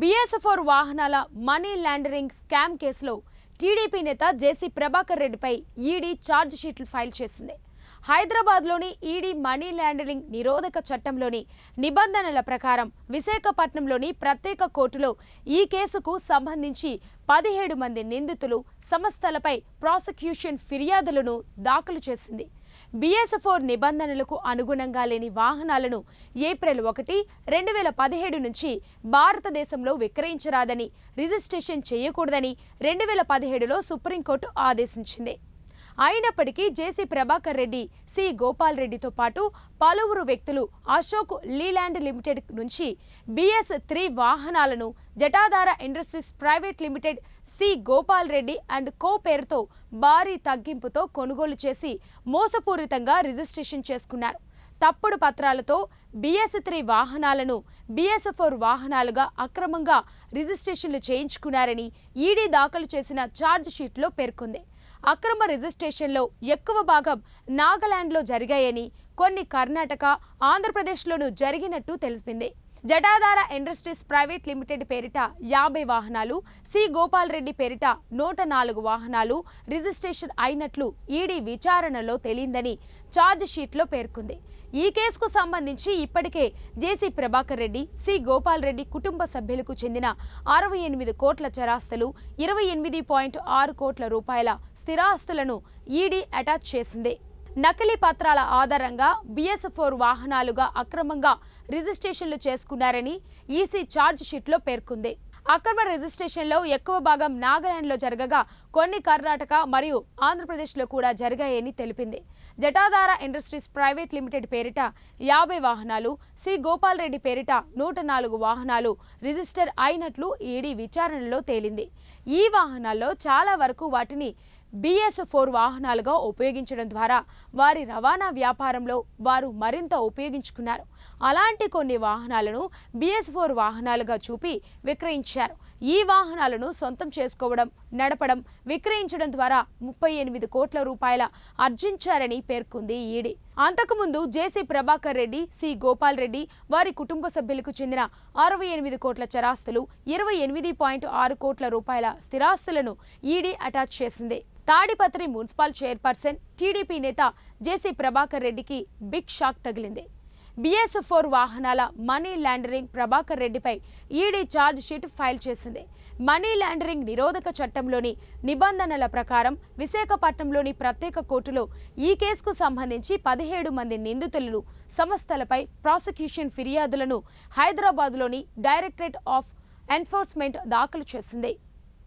BS వాహనాల money laundering scam కేసులో TDP నేత జేసీ ప్రభాకర్ రెడ్డిపై ఈడీ ఛార్జ్ షీట్లు ఫైల్ చేసింది. హైదరాబాద్లోని ఈడీ మనీ లాండరింగ్ నిరోధక చట్టంలోని నిబంధనల ప్రకారం విశాఖపట్నంలోని ప్రత్యేక కోర్టులో ఈ కేసుకు సంబంధించి పదిహేడు మంది నిందితులు సంస్థలపై ప్రాసిక్యూషన్ ఫిర్యాదులను దాఖలు చేసింది. బిఎస్ ఫోర్ నిబంధనలకు అనుగుణంగా లేని వాహనాలను ఏప్రిల్ ఒకటి రెండు వేల పదిహేడు నుంచి భారతదేశంలో విక్రయించరాదని రిజిస్ట్రేషన్ చేయకూడదని రెండు వేల పదిహేడులో సుప్రీంకోర్టు ఆదేశించింది. అయినప్పటికీ జేసీ ప్రభాకర్ రెడ్డి సి. గోపాల్ రెడ్డితో పాటు పలువురు వ్యక్తులు అశోక్ లీలాండ్ లిమిటెడ్ నుంచి బిఎస్ త్రీ వాహనాలను Jatadhara industries private limited C. Gopal Reddy and co పేరుతో భారీ తగ్గింపుతో కొనుగోలు చేసి మోసపూరితంగా రిజిస్ట్రేషన్ చేసుకున్నారు. తప్పుడు పత్రాలతో బిఎస్ త్రీ వాహనాలను బిఎస్ ఫోర్ వాహనాలుగా అక్రమంగా రిజిస్ట్రేషన్లు చేయించుకున్నారని ఈడీ దాఖలు చేసిన ఛార్జ్ షీట్లో పేర్కొంది. అక్రమ రిజిస్ట్రేషన్లో ఎక్కువ భాగం నాగాలాండ్లో జరిగాయని కొన్ని కర్ణాటక ఆంధ్రప్రదేశ్లోనూ జరిగినట్టు తెలిసింది. జటాధార ఇండస్ట్రీస్ ప్రైవేట్ లిమిటెడ్ పేరిట యాభై వాహనాలు సి గోపాల్ రెడ్డి పేరిట నూట నాలుగు వాహనాలు రిజిస్ట్రేషన్ అయినట్లు ఈడీ విచారణలో తేలిందని ఛార్జ్ షీట్లో పేర్కొంది. ఈ కేసుకు సంబంధించి ఇప్పటికే జేసీ ప్రభాకర్ రెడ్డి సి గోపాల్ రెడ్డి కుటుంబ సభ్యులకు చెందిన అరవై ఎనిమిది కోట్ల చరాస్తులు ఇరవై ఎనిమిది పాయింట్ ఆరు కోట్ల రూపాయల స్థిరాస్తులను ఈడీ అటాచ్ చేసింది. నకిలీ పత్రాల ఆధారంగా బిఎస్ ఫోర్ వాహనాలుగా అక్రమంగా రిజిస్ట్రేషన్లు చేసుకున్నారని ఈసీ ఛార్జ్ షీట్లో పేర్కొంది. అక్రమ రిజిస్ట్రేషన్లో ఎక్కువ భాగం నాగాలాండ్లో జరగగా కొన్ని కర్ణాటక మరియు ఆంధ్రప్రదేశ్లో కూడా జరిగాయని తెలిపింది. జటాధార ఇండస్ట్రీస్ ప్రైవేట్ లిమిటెడ్ పేరిట యాభై వాహనాలు సి గోపాల్ రెడ్డి పేరిట నూట నాలుగు వాహనాలు రిజిస్టర్ అయినట్లు ఈడీ విచారణలో తేలింది. ఈ వాహనాల్లో చాలా వరకు వాటిని బీఎస్ ఫోర్ వాహనాలుగా ఉపయోగించడం ద్వారా వారి రవాణా వ్యాపారంలో వారు మరింత ఉపయోగించుకున్నారు. అలాంటి కొన్ని వాహనాలను బిఎస్ ఫోర్ వాహనాలుగా చూపి విక్రయించారు. ఈ వాహనాలను సొంతం చేసుకోవడం నడపడం విక్రయించడం ద్వారా ముప్పై ఎనిమిది కోట్ల రూపాయల ఆర్జించారని పేర్కొంది ఈడీ. అంతకుముందు జేసీ ప్రభాకర్ రెడ్డి సి గోపాల్ రెడ్డి వారి కుటుంబ సభ్యులకు చెందిన అరవై ఎనిమిది కోట్ల చరాస్తులు ఇరవై ఎనిమిది పాయింట్ ఆరు కోట్ల రూపాయల స్థిరాస్తులను ఈడీ అటాచ్ చేసింది. తాడిపత్రి మున్సిపల్ చైర్పర్సన్ టీడీపీ నేత జేసీ ప్రభాకర్ రెడ్డికి బిగ్ షాక్ తగిలింది. బిఎస్ ఫోర్ వాహనాల మనీ లాండరింగ్ ప్రభాకర్ రెడ్డిపై ఈడీ ఛార్జ్ షీట్ ఫైల్ చేసింది. మనీ లాండరింగ్ నిరోధక చట్టంలోని నిబంధనల ప్రకారం విశాఖపట్నంలోని ప్రత్యేక కోర్టులో ఈ కేసుకు సంబంధించి పదిహేడు మంది నిందితులను సంస్థలపై ప్రాసిక్యూషన్ ఫిర్యాదులను హైదరాబాద్లోని డైరెక్టరేట్ ఆఫ్ ఎన్ఫోర్స్మెంట్ దాఖలు చేసింది.